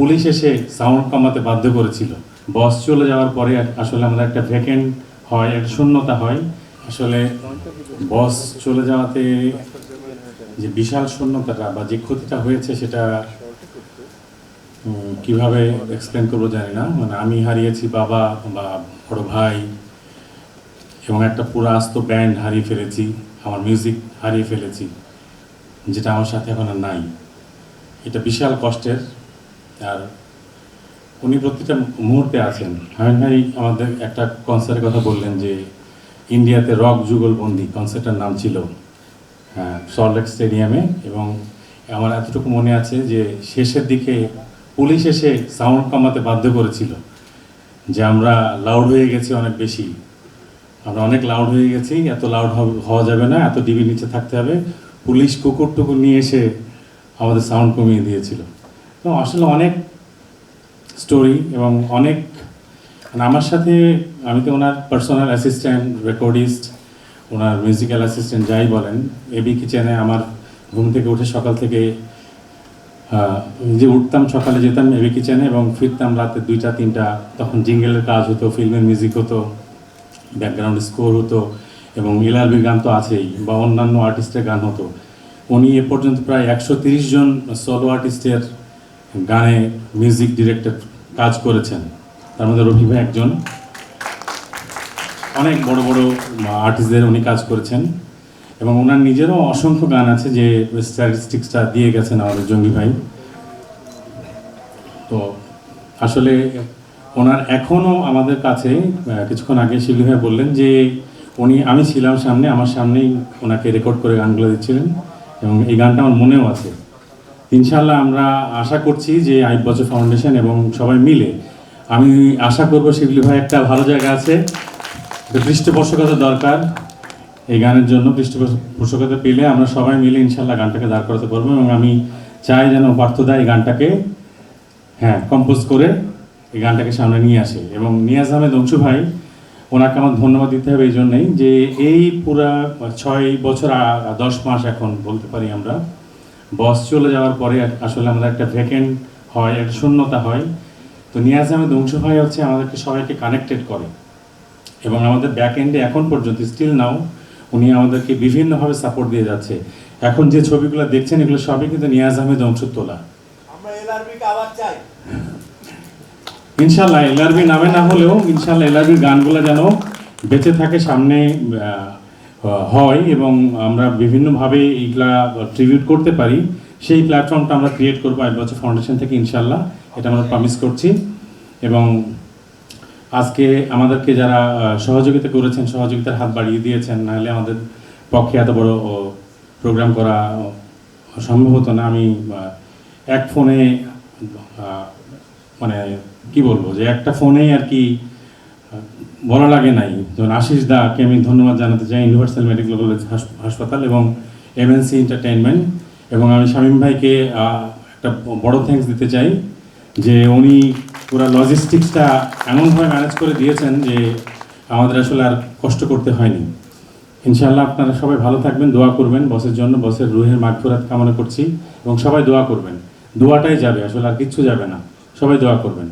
Police এসে sound কমাতে বাধ্য করেছিল। বস চলে যাওয়ার পরে আসলে আমাদের একটা ভ্যাকেন্ট হয়, একটা শূন্যতা হয়। আসলে বস চলে যাওয়াতে যে বিশাল শূন্যতাটা বা যে ক্ষতিটা হয়েছে সেটা কীভাবে এক্সপ্লেন করব জানি না। মানে আমি হারিয়েছি বাবা বা বড় ভাই এবং একটা পুরো আস্ত ব্যান্ড হারিয়ে ফেলেছি, আমার মিউজিক হারিয়ে ফেলেছি, যেটা আমার সাথে এখন আর নাই। এটা বিশাল কষ্টের আর উনি প্রতিটা মুহূর্তে আছেন। হামিদ ভাই, আমাদের একটা কনসার্টের কথা বললেন যে ইন্ডিয়াতে রক যুগলবন্দি কনসার্টের নাম ছিল হ্যাঁ সল্টলেক স্টেডিয়ামে এবং আমার এতটুকু মনে আছে যে শেষের দিকে পুলিশ এসে সাউন্ড কমাতে বাধ্য করেছিল যে আমরা লাউড হয়ে গেছি অনেক বেশি। আমরা অনেক লাউড হয়ে গেছি, এত লাউড হওয়া যাবে না, এত ডিবির নিচে থাকতে হবে। পুলিশ কুকুর টুকুর নিয়ে এসে আমাদের সাউন্ড কমিয়ে দিয়েছিল। আসলে অনেক স্টোরি এবং অনেক মানে আমার সাথে আমি তো ওনার পার্সোনাল অ্যাসিস্ট্যান্ট রেকর্ডিস্ট ওনার মিউজিক্যাল অ্যাসিস্ট্যান্ট যাই বলেন এবি কিচেনে আমার ঘুম থেকে উঠে সকাল থেকে যে উঠতাম সকালে যেতাম এবি কিচেনে এবং ফিরতাম রাতে দুইটা, তিনটা, তখন জিঙ্গেলের কাজ হতো, ফিল্মের মিউজিক হতো ব্যাকগ্রাউন্ড স্কোর হতো এবং এলআরবির গান তো আছেই বা অন্যান্য আর্টিস্টের গান হতো। উনি এ পর্যন্ত প্রায় একশো জন সোলো আর্টিস্টের গানে মিউজিক ডিরেক্টর কাজ করেছেন। তার মধ্যে রফি ভাই একজন। অনেক বড় বড় আর্টিস্টদের উনি কাজ করেছেন। এবং ওনার নিজেরও অসংখ্য গান আছে যে স্ট্যাটিস্টিক্সটা দিয়ে গেছেন আমাদের জঙ্গি ভাই। তো আসলে ওনার এখনও আমাদের কাছে কিছুক্ষণ আগে শিল্পী ভাই বললেন যে উনি, আমি ছিলাম সামনে, আমার সামনেই ওনাকে রেকর্ড করে গানগুলো দিচ্ছিলেন। এবং এই গানটা আমার মনেও আছে। ইনশাল্লাহ আমরা আশা করছি যে আইব বছর ফাউন্ডেশন এবং সবাই মিলে। আমি আশা করব শিবলি ভাই একটা ভালো জায়গা আছে। পৃষ্ঠপোষকতা দরকার। এই গানের জন্য পৃষ্ঠপোষকতা পেলে আমরা সবাই মিলে ইনশাল্লাহ গানটাকে দাঁড় করাতে পারব এবং আমি চাই যেন পার্থদা এই গানটাকে হ্যাঁ কম্পোজ করে এই গানটাকে সামনে নিয়ে আসে। এবং নিয়াজ আহমেদ অংশু ভাই, ওনাকে আমার ধন্যবাদ দিতে হবে এই জন্যই যে এই পুরা ছয় বছর দশ মাস এখন বলতে পারি আমরা বস চলে যাওয়ার পরে আসলে আমাদের একটা ভ্যাকেন্ট হয় একটা শূন্যতা হয়। তো নিয়াজ আহমেদ অংশু ভাই হচ্ছে আমাদেরকে সবাইকে কানেক্টেড করে। এবং আমাদের ব্যাক এন্ডে এখন পর্যন্ত স্টিল নাও উনি আমাদেরকে বিভিন্নভাবে সাপোর্ট দিয়ে যাচ্ছে। এখন যে ছবিগুলো দেখছেন এগুলো সবই কিন্তু নিয়াজ আহমেদ অংশ তোলা। ইনশাল্লাহ এলআরবি নামে না হলেও ইনশাল্লাহ এলআরবির গানগুলো যেন বেঁচে থাকে সামনে হয় এবং আমরা বিভিন্নভাবে এইগুলা ট্রিবিউট করতে পারি। সেই প্ল্যাটফর্মটা আমরা ক্রিয়েট করব এক বছর ফাউন্ডেশন থেকে ইনশাল্লাহ এটা আমরা প্রমিস করছি। এবং আজকে আমাদেরকে যারা সহযোগিতা করেছেন, সহযোগিতার হাত বাড়িয়ে দিয়েছেন, নাহলে আমাদের পক্ষে এত বড় প্রোগ্রাম করা সম্ভব হতো না। আমি এক ফোনে মানে কি বলব যে একটা ফোনেই আর কি বলা লাগে নাই। যেমন আশিস দাকে আমি ধন্যবাদ জানাতে চাই ইউনিভার্সাল মেডিকেল কলেজ হাস- হাসপাতাল এবং এমএনসি এন্টারটেনমেন্ট এবং আমি শামীম ভাইকে একটা বড় থ্যাঙ্কস দিতে চাই যে উনি পুরো লজিস্টিক্সটা এমনভাবে ম্যানেজ করে দিয়েছেন যে আমাদের আসলে আর কষ্ট করতে হয়নি। ইনশাআল্লাহ আপনারা সবাই ভালো থাকবেন, দোয়া করবেন, বসের জন্য, বসের রুহের মাগফিরাত কামনা করছি এবং সবাই দোয়া করবেন। দোয়াটাই যাবে, আসলে আর কিচ্ছু যাবে না। সবাই দোয়া করবেন।